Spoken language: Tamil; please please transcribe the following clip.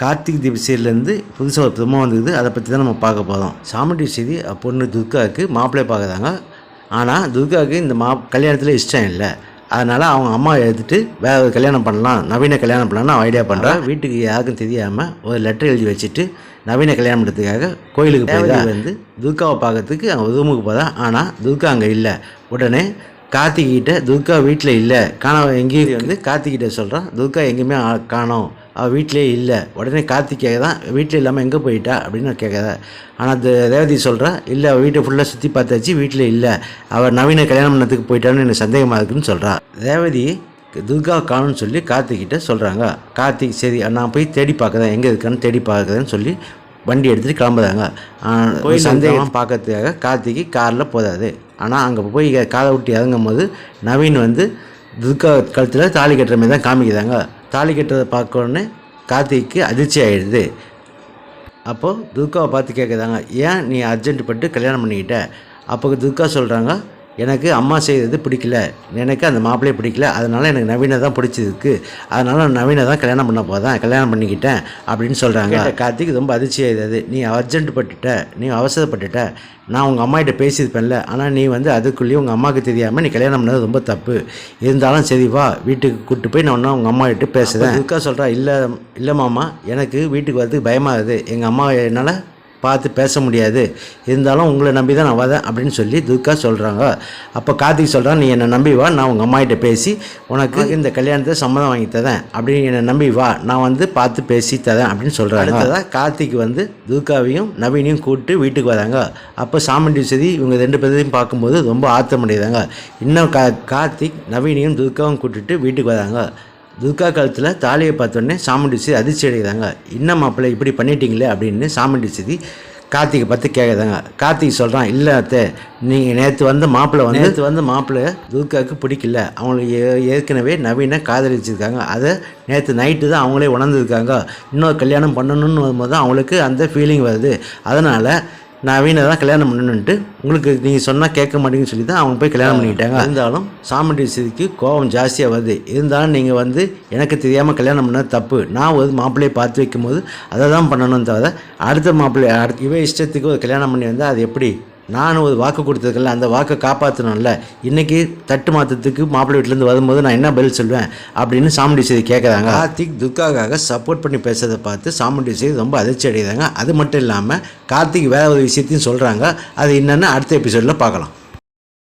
கார்த்திக் தீப சீரியல்லேருந்து புதுசாக ஒரு புதுமாக வந்தது அதை பற்றி தான் நம்ம பார்க்க போகிறோம். சாமுண்டி செய்தி பொண்ணு துர்காவுக்கு மாப்பிள்ளை பார்க்குறாங்க. ஆனால் துர்காவுக்கு இந்த மா கல்யாணத்தில் இஷ்டம் இல்லை. அதனால் அவங்க அம்மா எடுத்துட்டு வேற ஒரு கல்யாணம் பண்ணலாம் நவீன கல்யாணம் பண்ணலாம்னு அவன் ஐடியா பண்ணுறான் வீட்டுக்கு யாருக்கும் தெரியாமல் ஒரு லெட்டர் எழுதி வச்சுட்டு நவீன கல்யாணம் பண்ணுறதுக்காக கோயிலுக்கு போய் வந்து. துர்காவை பார்க்கறதுக்கு அவன் ரூமுக்கு போகிறான் ஆனால் துர்கா அங்கே இல்லை. உடனே கார்த்திகிட்ட துர்கா வீட்டில் இல்லை. காண எங்கேயும் வந்து கார்த்திகிட்ட சொல்கிறான் துர்கா எங்கேயுமே காணோம். அவள் வீட்டிலே இல்லை. உடனே கார்த்திக் கேட்குதான் வீட்டில் இல்லாமல் எங்கே போயிட்டா? அப்படின்னு கேட்குறா ஆனால் ரேவதி சொல்கிறா இல்லை அவள் வீட்டை ஃபுல்லாக சுற்றி பார்த்தாச்சு வீட்டில் இல்லை. அவள் நவீன கல்யாணம் பண்ணதுக்கு போயிட்டான்னு எனக்கு சந்தேகமாக இருக்குன்னு சொல்கிறா ரேவதி துர்கா காணும்னு சொல்லி கார்த்திகிட்ட சொல்கிறாங்க கார்த்திக் சரி நான் போய் தேடி பார்க்குறேன். எங்கே இருக்கான்னு தேடி பார்க்குறேன்னு சொல்லி வண்டி எடுத்துகிட்டு கிளம்புறாங்க. போய் சந்தேகம் பார்க்கறதுக்காக கார்த்திக்கு காரில் போதாது ஆனால் அங்கே போய் காலை விட்டு இறங்கும் போது நவீன் வந்து துர்கா கழுத்தில் தாலி கட்டுற மாதிரி தான் காமிக்கிறாங்க. தாலி கட்டுறதை பார்க்கணுன்னு கார்த்திக்கு அதிர்ச்சி ஆயிடுது. அப்போது துர்காவை பார்த்து கேட்குறாங்க ஏன் நீ அர்ஜென்ட் பட்டு கல்யாணம் பண்ணிக்கிட்ட? அப்போ துர்கா சொல்கிறாங்க எனக்கு அம்மா செய்கிறது பிடிக்கல. எனக்கு அந்த மாப்பிள்ளையை பிடிக்கல. அதனால் எனக்கு நவீனை தான் பிடிச்சிருக்கு. அதனால் நான் நவீனை தான் கல்யாணம் பண்ண போதேன் கல்யாணம் பண்ணிக்கிட்டேன் அப்படின்னு சொல்கிறாங்க கார்த்திக் ரொம்ப அதிர்ச்சி ஆயிடுது. நீ அர்ஜென்ட் பட்டுட்ட. நீ அவசரப்பட்டுட்ட. நான் உங்கள் அம்மாகிட்ட பேசியிருப்பேன்ல. ஆனால் நீ வந்து அதுக்குள்ளேயே உங்கள் அம்மாவுக்கு தெரியாமல் நீ கல்யாணம் பண்ணது ரொம்ப தப்பு. இருந்தாலும் சரி வா. வீட்டுக்கு கூப்பிட்டு போய் நான் ஒன்றா உங்கள் அம்மா கிட்ட பேசுகிறேன் துர்கா சொல்கிறா இல்லை இல்லை மாமா. எனக்கு வீட்டுக்கு வரதுக்கு பயமாகுது எங்கள் அம்மா என்னால் பார்த்து பேச முடியாது. இருந்தாலும் உங்களை நம்பி தான் நான் வரேன் அப்படின்னு சொல்லி துர்கா சொல்கிறாங்க அப்போ கார்த்திக் சொல்கிறான் நீ என்னை நம்பி வா நான் உங்கள் அம்மாகிட்ட பேசி உனக்கு இந்த கல்யாணத்தை சம்மதம் வாங்கி தரேன். அப்படின்னு என்னை நம்பி வா நான் வந்து பார்த்து பேசி தரேன் அப்படின்னு சொல்கிறாங்க அடுத்ததாக கார்த்திக் வந்து துர்காவையும் நவீனையும் கூப்பிட்டு வீட்டுக்கு வராங்க. அப்போ சாமண்டி சதி இவங்க ரெண்டு பேரையும் பார்க்கும்போது ரொம்ப ஆத்தமடைகிறாங்க இன்னும் கா கார்த்திக் நவீனையும் துர்காவும் கூட்டிட்டு வீட்டுக்கு வராங்க. துர்கா கழுத்தில் தாலியை பார்த்தோன்னே சாமுண்டி சதி அதிர்ச்சி அடைகிறாங்க. இன்னும் மாப்பிள்ளை இப்படி பண்ணிட்டீங்களே அப்படின்னு சாமுண்டி சதி கார்த்திகை பார்த்து கேட்குறாங்க. கார்த்திக் சொல்கிறான் இல்லை அத்தை நீங்கள் நேற்று வந்த மாப்பிள்ளை வந்து நேற்று வந்த மாப்பிள்ளை துர்காவுக்கு பிடிக்கல. அவங்களுக்கு ஏ- ஏற்கனவே நவீன காதலிச்சிருக்காங்க. அதை நேற்று நைட்டு தான் அவங்களே உணர்ந்துருக்காங்க. இன்னொரு கல்யாணம் பண்ணணும்னு வரும்போது தான் அவங்களுக்கு அந்த ஃபீலிங் வருது. அதனால் நவீனை தான் கல்யாணம் பண்ணணுன்ட்டு உங்களுக்கு நீங்கள் சொன்னால் கேட்க மாட்டீங்கன்னு சொல்லி தான் அவங்க போய் கல்யாணம் பண்ணிக்கிட்டாங்க. இருந்தாலும் சாமுண்டி சிதிக்கு கோபம் ஜாஸ்தியாக வருது. இருந்தாலும் நீங்கள் வந்து எனக்கு தெரியாமல் கல்யாணம் பண்ணது தப்பு. நான் ஒரு மாப்பிள்ளையை பார்த்து வைக்கும்போது அதை தான் பண்ணணும் தவிர அடுத்த மாப்பிள்ளை அடுத்த இவ இஷ்டத்துக்கு ஒரு கல்யாணம் பண்ணி வந்தால் அது எப்படி? நான் ஒரு வாக்கு கொடுத்ததுக்கல அந்த வாக்கை காப்பாற்றணும்ல இன்றைக்கி தட்டு மாற்றத்துக்கு மாப்பிள்ளை வீட்டிலேருந்து வரும்போது நான் என்ன பதில் சொல்வேன் அப்படின்னு சாமுண்டி செய்தி கேட்குறாங்க கார்த்திக் துர்காக்காக சப்போர்ட் பண்ணி பேசுறதை பார்த்து சாமுண்டி செய்தி ரொம்ப அதிர்ச்சி அடைகிறாங்க அது மட்டும் இல்லாமல் கார்த்திக் வேற ஒரு விஷயத்தையும் சொல்கிறாங்க அது என்னென்னு அடுத்த எபிசோடில் பார்க்கலாம்.